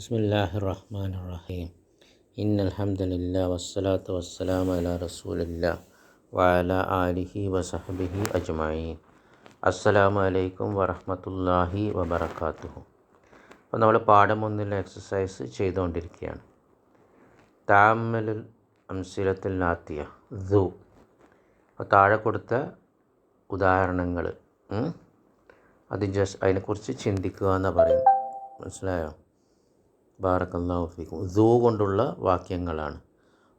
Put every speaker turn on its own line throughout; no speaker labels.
ബിസ്മില്ലാഹി റഹ്മാൻ റഹീം ഇന്നൽഹംദലില്ല വസ്സലാത്തു വസ്സലാം അല റസൂലില്ല വാല ആലിഹി വസഹബിഹി അജ്മായി അസ്സലാമു അലൈക്കും വറഹമത്തല്ലാഹി വബറകാതുഹു അപ്പോൾ നമ്മൾ പാഠം ഒന്നിൽ എക്സസൈസ് ചെയ്തുകൊണ്ടിരിക്കുകയാണ്. താമലുൽ അംസിലത്തിൽ നാത്തിയ ദു. അപ്പോൾ താഴെ കൊടുത്ത ഉദാഹരണങ്ങൾ അത് ജസ്റ്റ് അതിനെക്കുറിച്ച് ചിന്തിക്കുക എന്നാണ് പറയുന്നത്. മനസ്സിലായോ? ബാറക്കല്ലാഹു ഫീക്കും. കൊണ്ടുള്ള വാക്യങ്ങളാണ്.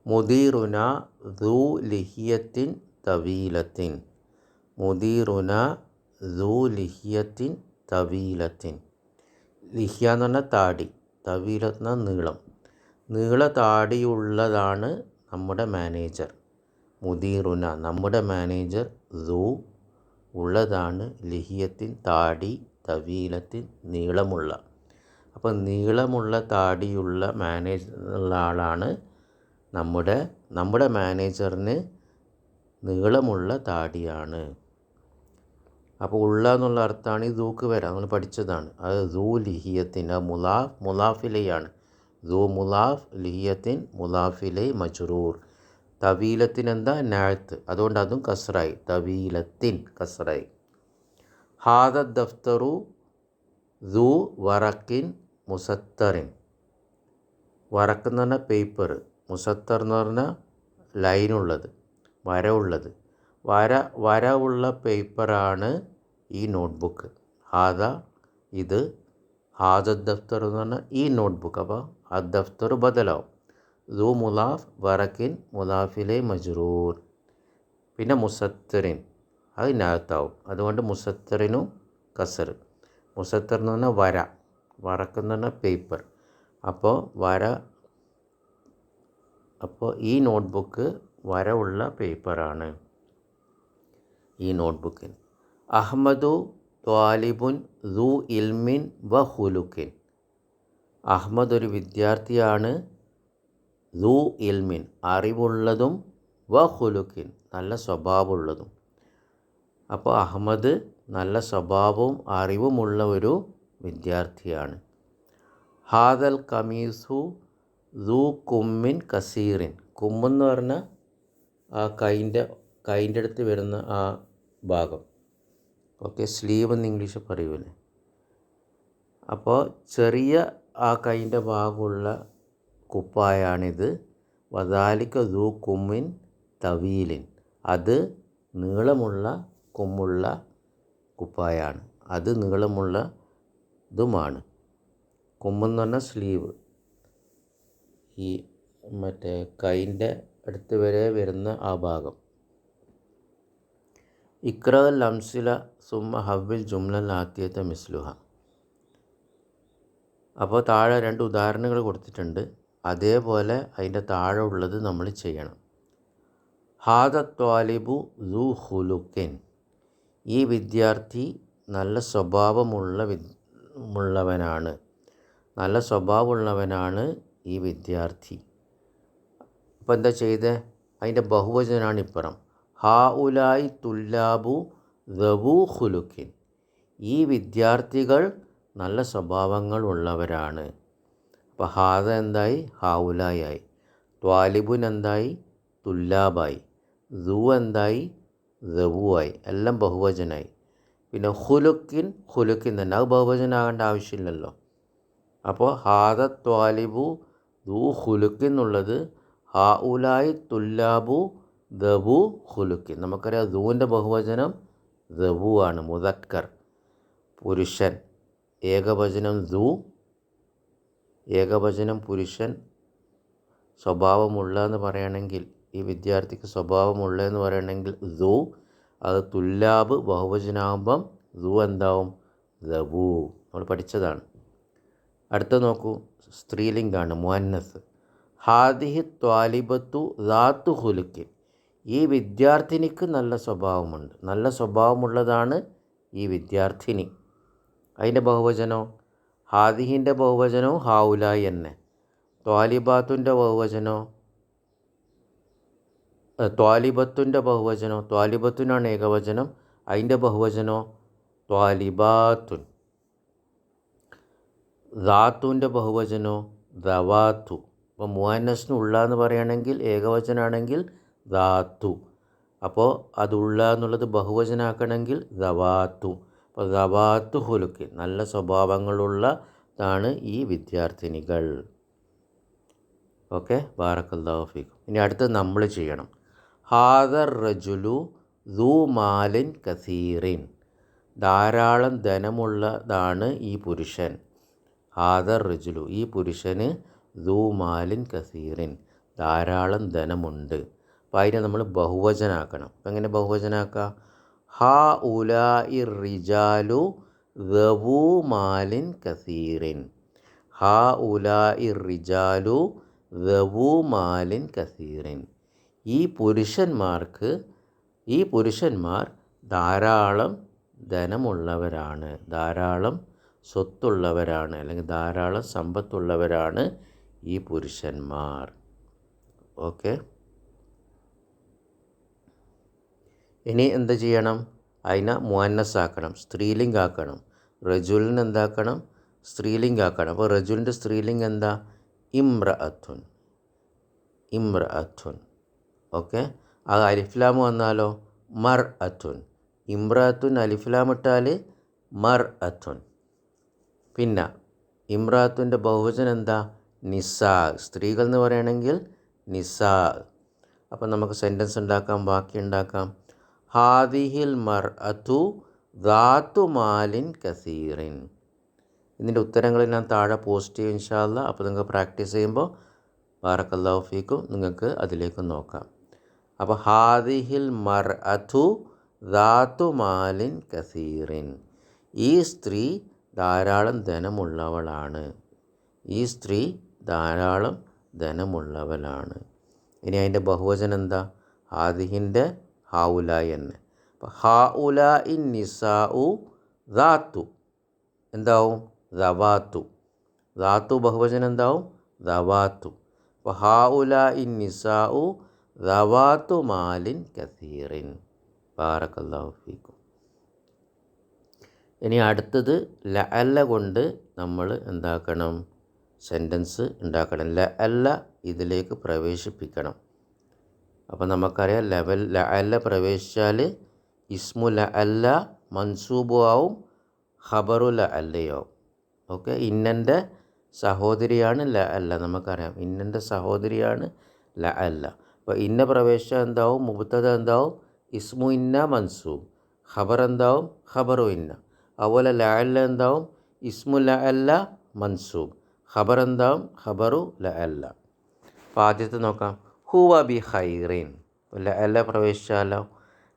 മുദീറുന ദൂ ലിഹിയത്തിൻ തവീലത്തിൻ. മുദീറുന ദൂ ലിഹിയത്തിൻ തവീലത്തിൻ. ലിഹിയ എന്ന് പറഞ്ഞാൽ താടി തവീലത്ത് എന്ന നീളം. നീള താടിയുള്ളതാണ് നമ്മുടെ മാനേജർ. മുദീറുന നമ്മുടെ മാനേജർ ദൂ ഉള്ളതാണ് ലിഹിയത്തിൻ താടി തവീലത്തിൻ നീളമുള്ള. അപ്പോൾ നീളമുള്ള താടിയുള്ള മാനേജർ ഉള്ള ആളാണ് നമ്മുടെ നമ്മുടെ മാനേജറിന് നീളമുള്ള താടിയാണ്. അപ്പോൾ ഉള്ള എന്നുള്ള അർത്ഥമാണ് ഈ ദൂക്ക് വരാം നമ്മൾ പഠിച്ചതാണ്. അത് ദൂ ലിഹിയത്തിൻ അത് മുലാഫ് മുലാഫിലയാണ്. ദൂ മുലാഫ് ലിഹിയത്തിൻ മുലാഫിലെ മജ്റൂർ. തവീലത്തിൻ എന്താ? നാഴത്ത് അതുകൊണ്ട് അതും കസറായി. തവീലത്തിൻ കസറായി. ഹാദ ദഫ്തറു ദു വറക്കിൻ മുസത്തറിൻ. വറക്ക് എന്ന് പറഞ്ഞാൽ പേപ്പർ മുസത്തർ എന്ന് പറഞ്ഞാൽ ലൈനുള്ളത് വര ഉള്ളത് വര വര ഉള്ള പേപ്പറാണ് ഈ നോട്ട്ബുക്ക്. ഹാദ ഇത് ഹാദ ദഫ്തർ എന്ന് പറഞ്ഞാൽ ഈ നോട്ട്ബുക്ക്. അപ്പോൾ ആ ദഫ്തർ ബദലാവും. ദു മുലാഫ് വറക്കിൻ മുലാഫിലെ മജ്റൂർ. പിന്നെ മുസത്തറിൻ അതിനകത്താവും അതുകൊണ്ട് മുസത്തറിനും കസർ. മുസത്തർ എന്ന് പറഞ്ഞാൽ വര. വറക്കെന്ന് പേപ്പർ അപ്പോൾ വര അപ്പോൾ ഈ നോട്ട്ബുക്ക് വര ഉള്ള പേപ്പറാണ് ഈ നോട്ട്ബുക്കിൽ അഹമ്മദു ത്വാലിബുൻ റു ഇൽമിൻ വ ഹുലുക്കിൻ. അഹമ്മദ് ഒരു വിദ്യാർത്ഥിയാണ് റു ഇൽമിൻ. അറിവുള്ളതും വ ഹുലുക്കിൻ. നല്ല സ്വഭാവമുള്ളതും. അപ്പോൾ അഹമ്മദ് നല്ല സ്വഭാവവും അറിവുമുള്ള ഒരു വിദ്യാർത്ഥിയാണ്. ഹാദൽ കമീസു ദു കുമ്മിൻ കസീറിൻ. കുമ്മെന്ന് പറഞ്ഞാൽ ആ കൈന്റെ കൈന്റെ അടുത്ത് വരുന്ന ആ ഭാഗം. ഓക്കെ സ്ലീവ് എന്ന് ഇംഗ്ലീഷ് പറയൂലേ. അപ്പോൾ ചെറിയ ആ കൈന്റെ ഭാഗമുള്ള കുപ്പായാണിത്. വദാലിക്ക ദു കുമ്മിൻ തവീലിൻ. അത് നീളമുള്ള കുമ്മുള്ള കുപ്പായാണ്. അത് നീളമുള്ള ഇതുമാണ്. കൊമ്പെന്ന് പറഞ്ഞാൽ സ്ലീവ്. ഈ മറ്റേ കൈന്റെ അടുത്ത് വരെ വരുന്ന ആ ഭാഗം. ഇക്ര ലംസില സുമ ഹവ്വിൽ ജുംല ആത്തിയത്തെ മിസ്ലുഹ. അപ്പോൾ താഴെ രണ്ട് ഉദാഹരണങ്ങൾ കൊടുത്തിട്ടുണ്ട്. അതേപോലെ അതിന്റെ താഴെ ഉള്ളത് നമ്മൾ ചെയ്യണം. ഹാദ ത്വാലിബു ദു ഹുലുക്കിൻ ഈ വിദ്യാർത്ഥി നല്ല സ്വഭാവമുള്ള വി ഉള്ളവനാണ്. നല്ല സ്വഭാവമുള്ളവനാണ് ഈ വിദ്യാർത്ഥി. അപ്പോൾ എന്താ ചെയ്തത് അതിന്റെ ബഹുവചനാണ് ഇപ്പുറം ഹാ ഉലായി തുല്ലാബു ദവു ഹുലുക്കിൻ ഈ വിദ്യാർത്ഥികൾ നല്ല സ്വഭാവങ്ങൾ ഉള്ളവരാണ് അപ്പോൾ ഹാദ എന്തായി? ഹാവുലായി ആയി ത്വാലിബുൻ എന്തായി? തുല്ലാബായി. ദു എന്തായി? ദവുവായി. എല്ലാം ബഹുവചനായി. പിന്നെ ഹുലുക്കിൻ ഹുലുക്കിൻ തന്നെ. അത് ബഹുവചനാകേണ്ട ആവശ്യമില്ലല്ലോ. അപ്പോൾ ഹാദ ത്വാലിബു ദു ഹുലുക്കിൻ എന്നുള്ളത് ഹാ ഉലായി തുല്ലാബു ദബു ഹുലുക്കിൻ. നമുക്കറിയാം ദൂവിന്റെ ബഹുവചനം ദബു ആണ് മുതക്കർ പുരുഷൻ. ഏകവചനം ദു ഏകവചനം പുരുഷൻ. സ്വഭാവമുള്ള എന്ന് പറയുകയാണെങ്കിൽ ഈ വിദ്യാർത്ഥിക്ക് സ്വഭാവമുള്ള എന്ന് പറയുകയാണെങ്കിൽ ദു അത് തുല്ലാബ് ബഹുവചനാകുമ്പം ദു എന്താവും ദബു. നമ്മൾ പഠിച്ചതാണ്. അടുത്ത നോക്കൂ. സ്ത്രീലിംഗാണ് മുഹന്നസ് ഹാദിഹി ത്വാലിബത്തു ദാത്തു ഹുലുക്കിൻ. ഈ വിദ്യാർത്ഥിനിക്ക് നല്ല സ്വഭാവമുണ്ട്. നല്ല സ്വഭാവമുള്ളതാണ് ഈ വിദ്യാർത്ഥിനി. അതിന്റെ ബഹുവചനോ ഹാദിഹിന്റെ ബഹുവചനവും ഹാവുലായി തന്നെ. ത്വാലിബാത്തുന്റെ ബഹുവചനോ ത്വാലിബത്തിന്റെ ബഹുവചനോ ത്വാലിബത്തുനാണ് ഏകവചനം അതിന്റെ ബഹുവചനോ ത്വാലിബാത്തുൻ. ധാത്തുവിന്റെ ബഹുവചനോ ദവാത്തു. അപ്പോൾ മുഅന്നസിന് ഉള്ള എന്ന് പറയുകയാണെങ്കിൽ ഏകവചനാണെങ്കിൽ ധാത്തു അപ്പോൾ അതുള്ള എന്നുള്ളത് ബഹുവചനാക്കണമെങ്കിൽ ദവാത്തു. അപ്പോൾ ദവാത്തു ഹുലുക്ക് നല്ല സ്വഭാവങ്ങളുള്ളതാണ് ഈ വിദ്യാർത്ഥിനികൾ. ഓക്കെ? ബാറക്കല്ലാഹു ഫീക്കും. ഇനി അടുത്ത് നമ്മൾ ചെയ്യണം. ഹാദർ റജുലു ദൂ മാലിൻ കസീറിൻ. ധാരാളം ധനമുള്ളതാണ് ഈ പുരുഷൻ. ഹാദർ റജുലു ഈ പുരുഷന് ദൂ മാലിൻ കസീറിൻ. ധാരാളം ധനമുണ്ട്. അപ്പോൾ അതിനെ നമ്മൾ ബഹുവചനാക്കണം. അപ്പം എങ്ങനെ ബഹുവചനാക്കുക ഹാ ഉലാ ഇ റിജാലു ദവൂ മാലിൻ കസീറിൻ. ഹാ ഉലാ ഇ റിജാലു ദവൂ മാലിൻ കസീറിൻ. ഈ പുരുഷന്മാർക്ക് ഈ പുരുഷന്മാർ ധാരാളം ധനമുള്ളവരാണ്. ധാരാളം സ്വത്തുള്ളവരാണ്. അല്ലെങ്കിൽ ധാരാളം സമ്പത്തുള്ളവരാണ് ഈ പുരുഷന്മാർ. ഓക്കെ? ഇനി എന്ത് ചെയ്യണം? അതിനെ മുഅന്നസാക്കണം. സ്ത്രീലിംഗാക്കണം. റജുലിന് എന്താക്കണം സ്ത്രീലിംഗാക്കണം. അപ്പോൾ റജുലിന്റെ സ്ത്രീലിംഗം എന്താ? ഇമ്ര അഥുൻ ഇമ്ര അഥുൻ ഓക്കെ? ആ അലിഫ്ലാം വന്നാലോ? മർ അത്തുൻ ഇമ്രാത്തുൻ അലിഫ്ലാം ഇട്ടാൽ മർ അത്തുൻ പിന്നെ ഇമ്രാത്തുന്റെ ബഹുവചനം എന്താ? നിസാ. സ്ത്രീകൾ എന്ന് പറയുകയാണെങ്കിൽ നിസാ. അപ്പം നമുക്ക് സെന്റൻസ് ഉണ്ടാക്കാം ബാക്കി ഉണ്ടാക്കാം. ഹാദിഹിൽ മർ അതു ദാത്തു മാലിൻ കസീറിൻ. ഇതിന്റെ ഉത്തരങ്ങൾ ഞാൻ താഴെ പോസ്റ്റ് ചെയ്യും ഇൻഷാല്ല അപ്പോൾ നിങ്ങൾക്ക് പ്രാക്ടീസ് ചെയ്യുമ്പോൾ ബാറക്കല്ലാഹു ഫീക്കും നിങ്ങൾക്ക് അതിലേക്ക് നോക്കാം. അപ്പോൾ ഹാദിഹിൽ മർ അഥു ധാത്തു മാലിൻ കസീറിൻ. ഈ സ്ത്രീ ധാരാളം ധനമുള്ളവളാണ്. ഈ സ്ത്രീ ധാരാളം ധനമുള്ളവളാണ്. ഇനി അതിന്റെ ബഹുവചനം എന്താ? ഹാദിഹിന്റെ ഹാവുല എന്ന്. അപ്പോൾ ഹാഉല ഇൻ നിസാഉ ധാത്തു എന്താവും? ദവാത്തു. ധാത്തു ബഹുവചനം എന്താവും? ദവാത്തു. അപ്പോൾ ഹാഉല ഇൻ നിസാഉ ദവാത്തു മാലിൻ കസീറിൻ. ബാറക്കല്ലാഹു ഫീക്കും. ഇനി അടുത്തത് ല അല്ല കൊണ്ട് നമ്മൾ എന്താക്കണം? സെന്റൻസ് ഉണ്ടാക്കണം. ല അല്ല ഇതിലേക്ക് പ്രവേശിപ്പിക്കണം. അപ്പോൾ നമുക്കറിയാം ലെവൽ അല്ല പ്രവേശിച്ചാൽ ഇസ്മു ല അല്ല മൻസൂബു ആവും ഖബറു അല്ലയാവും ഓക്കെ? ഇന്നന്റെ സഹോദരിയാണ് ല അല്ല നമുക്കറിയാം ഇന്നന്റെ സഹോദരിയാണ് ലഅല്ല. അപ്പോൾ ഇന്ന പ്രവേശ എന്താവും? മുബത്തത എന്താവും? ഇസ്മു ഇന്ന മൻസൂബ്. ഖബർ എന്താവും? ഖബറു ഇന്ന. അതുപോലെ ലഅല്ല എന്താവും? ഇസ്മു ലഅല്ല മൻസൂബ്. ഖബർ എന്താവും? ഖബറു ലഅല്ല. അപ്പോൾ ആദ്യത്തെ നോക്കാം. ഹുവ ബി ഖൈറിൻ. ലഅല്ല പ്രവേശിച്ചാലോ?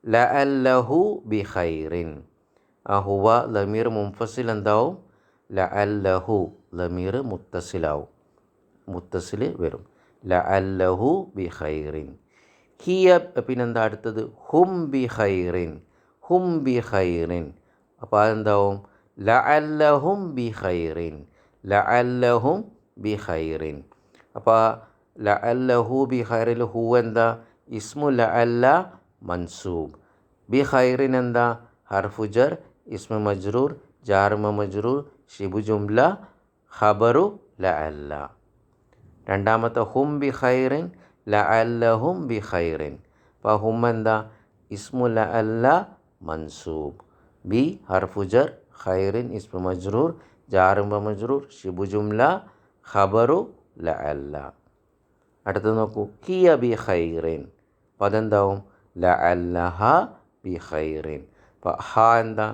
ലഅല്ലഹു ബി ഖൈറിൻ. ആ ഹുവ ലമീർ മുംഫസിൽ എന്താവും? ലഅല്ലഹു ലമീർ മുത്തസിലാവും. മുത്തസിൽ വരും. ലഅല്ലഹു ബി ഖൈറിൻ ഹിയ പിന്നെന്താ അടുത്തത്? ഹും ബി ഖൈറിൻ ഹും ബി ഖൈറിൻ അപ്പോൾ അതെന്താവും? ലഅല്ലഹും ബി ഖൈറിൻ ലഅല്ലഹും ബി ഖൈറിൻ അപ്പോൾ ലഅല്ലഹു ബി ഖൈറിൽ ഹു എന്താ? ഇസ്മു ലഅല്ല മൻസൂബ്. ബി ഖൈറിൻ എന്താ ഹർഫുജർ ഇസ്മു മജ്റൂർ ജാർമ മജ്റൂർ ഷിബു ജുംല ഖബറു ലഅല്ല. രണ്ടാമത്തെ ഹും ബി ഖൈറിൻ ലഅല്ലഹും ബി ഖൈറിൻ. അപ്പോൾ ഹും എന്താ? ഇസ്മു ല അല്ല മൻസൂബ്. ബി ഹർഫുജർ ഖൈറിൻ ഇസ്മു മജ്റൂർ ജാറുംബ മജ്റൂർ ഷിബു ജുംല ഖബറു അല്ല അടുത്തത് നോക്കൂ. കിയ ബി ഖൈറിൻ. അപ്പോൾ അതെന്താവും? ല അല്ലഹ ബി ഖൈറിൻ. അപ്പോൾ ഹ എന്താ?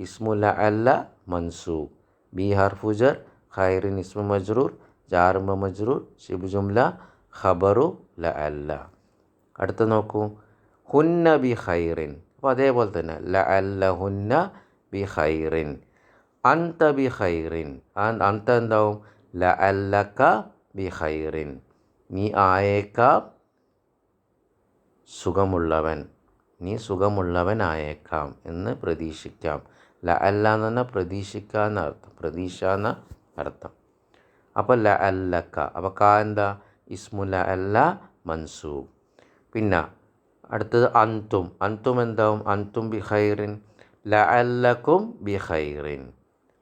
ഇസ്മു ല അല്ല മൻസൂബ്. ബി ഹർഫുജർ ഖൈറിൻ ഇസ്മു മജ്റൂർ ജാറുമ്പ മജ്റൂർ ഷിബു ജുംല ഖബറു ല അല്ല. അടുത്ത നോക്കൂ. ഹുന്ന ബി ഖൈറിൻ. അപ്പോൾ അതേപോലെ തന്നെ ല അല്ല ഹുന്ന ബി ഖൈറിൻ. അന്ത ബി ഖൈറിൻ. അന്ത എന്താവും? ല ലഅല്ലക ബി ഖൈറിൻ. നീ ആയേക്കാം സുഖമുള്ളവൻ. നീ സുഖമുള്ളവനായേക്കാം എന്ന് പ്രതീക്ഷിക്കാം. ല അല്ല എന്ന് പറഞ്ഞാൽ പ്രതീക്ഷിക്കുക അർത്ഥം. പ്രതീക്ഷ എന്ന അർത്ഥം. അപ്പോൾ ലഅല്ലക അപ്പോൾ കാ എന്താ? ഇസ്മു ല അല്ല മൻസൂബ്. പിന്നെ അടുത്തത് അന്തും. അന്തും എന്താവും? അന്തും ബി ഖൈറിൻ. അല്ലക്കും ബി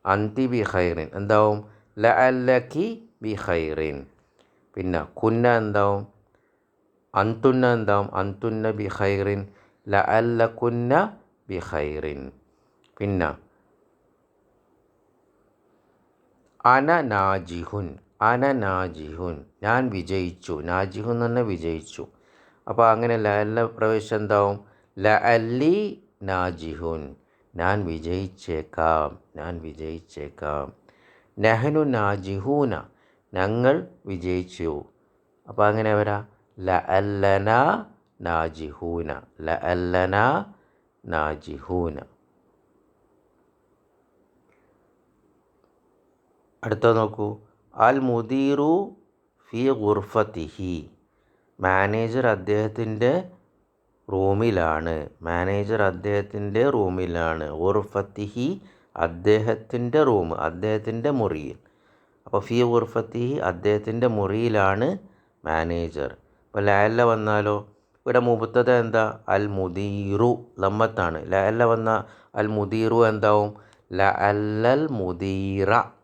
അന്തി ബി ഖൈറിൻ. എന്താവും? ല അല്ലക്കി ബി ഖൈറിൻ. പിന്നെ കുന്ന എന്താവും? അന്തുന്ന എന്താവും? അന്തുന്ന ബി ഖൈറിൻ. ല അല്ല കുന്ന ബി ഖൈറിൻ. പിന്നെ അന നാജിഹുൻ അന നാജിഹുൻ. ഞാൻ വിജയിച്ചു. നാജിഹുൻ തന്നെ വിജയിച്ചു. അപ്പോൾ അങ്ങനെ ലഅല്ല അല്ല പ്രവേശം എന്താവും? ല അല്ലി നാജിഹുൻ. ഞാൻ വിജയിച്ചേക്കാം. ഞാൻ വിജയിച്ചേക്കാം. നെഹനു നാജിഹൂന. ഞങ്ങൾ വിജയിച്ചു. അപ്പോൾ അങ്ങനെ വരാ. ല അല്ലന നാജിഹൂന. ല അല്ലന നാജിഹൂന. അടുത്ത നോക്കൂ. അൽ മുദീറു ഫി ഗുർഫത്തിഹി. മാനേജർ അദ്ദേഹത്തിന്റെ റൂമിലാണ്. മാനേജർ അദ്ദേഹത്തിന്റെ റൂമിലാണ്. ഗുർഫത്തിഹി അദ്ദേഹത്തിന്റെ റൂം അദ്ദേഹത്തിന്റെ മുറിയിൽ. അപ്പോൾ ഫി ഗുർഫത്തിഹി അദ്ദേഹത്തിന്റെ മുറിയിലാണ് മാനേജർ. അപ്പോൾ ലാല വന്നാലോ? ഇവിടെ മുബത്തത എന്താ? അൽ മുദീറു ലമ്മത്താണ്. ലാല വന്ന അൽ മുദീറു എന്താവും? ല അല്ലൽ മുദീറ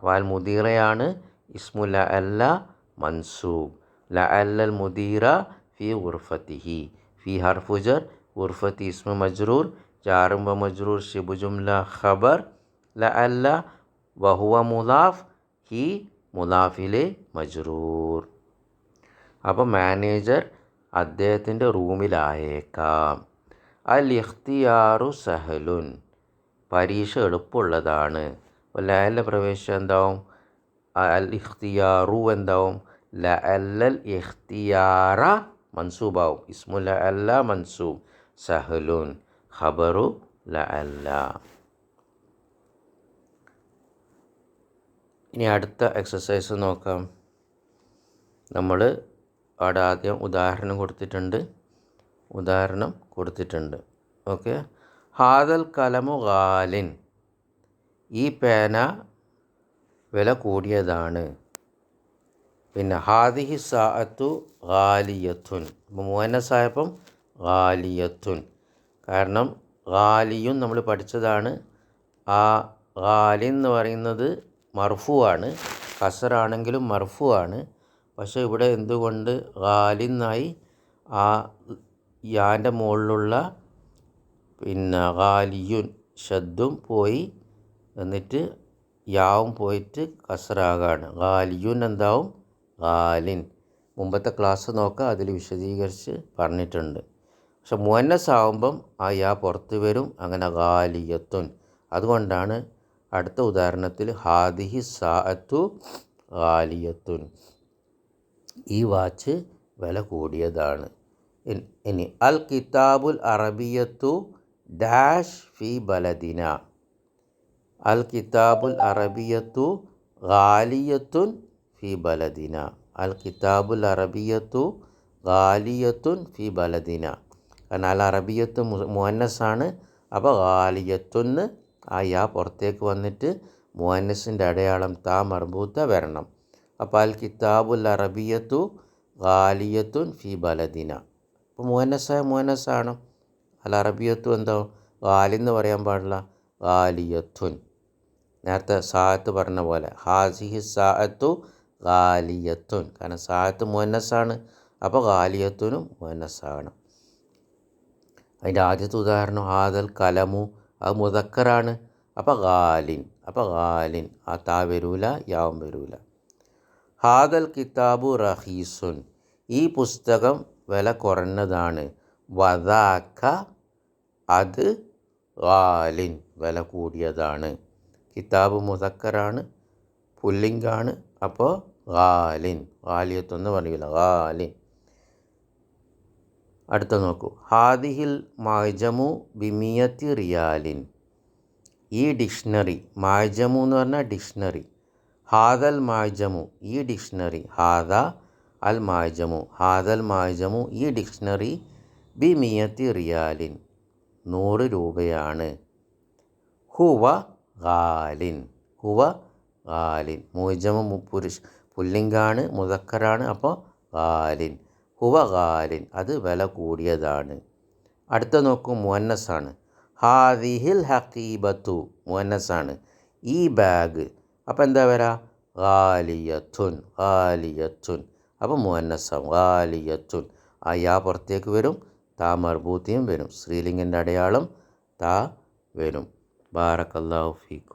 അപ്പോൾ അൽ മുദീറയാണ് ഇസ്മു ല അല്ല മൻസൂബ്. ല അല്ലൽ മുദീറ ഫി ഉർഫത്തിഹി. ഫി ഹർഫുജർ ഉർഫത്തി ഇസ്മു മജ്റൂർ ജാറുംബ മജ്റൂർ ഷിബു ജുംല ഖബർ. ല അല്ല വഹുവ മുലാഫ് ഹി മുലാഫിലെ മജ്റൂർ. അപ്പോൾ മാനേജർ അദ്ദേഹത്തിന്റെ റൂമിലായേക്കാം. അൽ ഇഖ്തിയാറു സഹലുൻ. പരീക്ഷ എളുപ്പമുള്ളതാണ്. ലാലിന്റെ പ്രവേശം എന്താവും? അൽ ഇഖ്തിയാറു എന്താവും? ല അല്ലൽ ഇഖ്തിയാറ മൻസൂബാവും. ഇസ്മു ല അല്ല മൻസൂബ്. സഹലുൻ ഖബറു ല അല്ല ഇനി അടുത്ത എക്സസൈസ് നോക്കാം. നമ്മൾ അവിടെ ആദ്യം ഉദാഹരണം കൊടുത്തിട്ടുണ്ട്. ഉദാഹരണം കൊടുത്തിട്ടുണ്ട്. ഓക്കെ? ഹാദൽ കലമു ഗാലിൻ. ഈ പേന വില കൂടിയതാണ്. പിന്നെ ഹാദിഹി സാഅത്തു ഗാലിയത്തുൻ. മൂവനസായപ്പം ഗാലിയത്തുൻ. കാരണം ഗാലിയും നമ്മൾ പഠിച്ചതാണ്. ആ ഗാലി എന്ന് പറയുന്നത് മർഫുവാണ്. കസറാണെങ്കിലും മർഫുവാണ്. പക്ഷേ ഇവിടെ എന്തുകൊണ്ട് ഗാലിന്നായി ആ യാന്റെ മുകളിലുള്ള പിന്നെ ഗാലിയുൻ ഷദ്ദും പോയി എന്നിട്ട് യാവും പോയിട്ട് കസറാകാണ്. ഗാലിയുൻ എന്താവും? ഗാലിൻ മുമ്പത്തെ ക്ലാസ് നോക്കുക അതിൽ വിശദീകരിച്ച് പറഞ്ഞിട്ടുണ്ട്. പക്ഷെ മുന്നസ് ആവുമ്പം ആ യാ പുറത്ത് വരും. അങ്ങനെ ഗാലിയത്തുൻ അതുകൊണ്ടാണ് അടുത്ത ഉദാഹരണത്തിൽ ഹാദിഹി സാഅത്തു ഗാലിയത്തുൻ ഈ വാച്ച് വില കൂടിയതാണ്. ഇനി അൽ കിതാബുൽ അറബിയത്തു ഡാഷ് ഫി ബലദിന. അൽ കിതാബുൽ അറബിയത്തു ഗാലിയത്തുൻ ഫി ബലദിന. അൽ കിതാബുൽ അറബിയത്തു ഗാലിയത്തുൻ ഫി ബലദിന. കാരണം അൽ അറബിയത്ത് മുഹന്നസാണ് അപ്പോൾ ഗാലിയത്തുന്ന് ആ യാ പുറത്തേക്ക് വന്നിട്ട് മുഹന്നസിന്റെ അടയാളം താ മർബൂത്ത വരണം. അപ്പോൾ അൽ കിതാബുൽ അറബിയത്തു ഗാലിയത്തുൻ ഫി ബലദിന. അപ്പോൾ മുഹന്നസായ മുഹന്നസാണ് അൽ അറബിയത്തു എന്താ? ഗാലിന്ന് പറയാൻ പാടില്ല. ഗാലിയത്തുൻ. നേരത്തെ സാഹത്ത് പറഞ്ഞ പോലെ ഹാസിഹി സാഹത്തു ഗാലിയത്തുൻ. കാരണം സാഹത്ത് മുന്നസ്സാണ് അപ്പോൾ ഗാലിയത്തുനും മുന്നസ്സാണ് അതിന്റെ ആദ്യത്തെ ഉദാഹരണം ഹാദൽ കലമു അത് മുതക്കറാണ് അപ്പോൾ ഗാലിൻ അപ്പോൾ ഗാലിൻ ആ താ വരൂല യാവും വരൂല. ഹാദൽ കിതാബു റഹീസുൻ. ഈ പുസ്തകം വില കുറഞ്ഞതാണ്. വദാക്ക അത് ഗാലിൻ വില കൂടിയതാണ്. കിതാബ് മുതക്കറാണ് പുല്ലിംഗാണ്. അപ്പോൾ ഗാലിൻ ഗാലിയത്തൊന്ന് പറയില്ല ഗാലിൻ. അടുത്ത നോക്കൂ. ഹാദിഹിൽ മാജമു ബിമിയത്തി റിയാലിൻ. ഈ ഡിക്ഷണറി മാജമു എന്ന് പറഞ്ഞാൽ ഡിക്ഷണറി. ഹാദൽ മാജമു ഈ ഡിക്ഷണറി. ഹാദ അൽ മാജമു ഹാദൽ മാജമു ഈ ഡിക്ഷണറി ബിമിയത്തി റിയാലിൻ. നൂറ് രൂപയാണ്. ഹുവ ഗാലിൻ ഹുവ ഗാലിൻ മുജമ പുരുഷ് പുല്ലിംഗാണ് മുതക്കറാണ് അപ്പോൾ ഗാലിൻ ഹുവ ഗാലിൻ അത് വില കൂടിയതാണ്. അടുത്ത നോക്കൂ മുഹന്നസാണ് ഹാദിഹിൽ ഹക്കീബത്തു മുഹന്നസാണ് ഈ ബാഗ് അപ്പോൾ എന്താ വരാ ഗാലിയത്തുൻ ഗാലിയത്തുൻ അപ്പോൾ മുഹന്നസാവും ഗാലിയത്തുൻ ആ യാ പുറത്തേക്ക് വരും താ മർബൂത്തിയും വരും. സ്ത്രീലിംഗിന്റെ അടയാളം താ വരും. ബാറക്കല്ലാഹു ഫീക്കും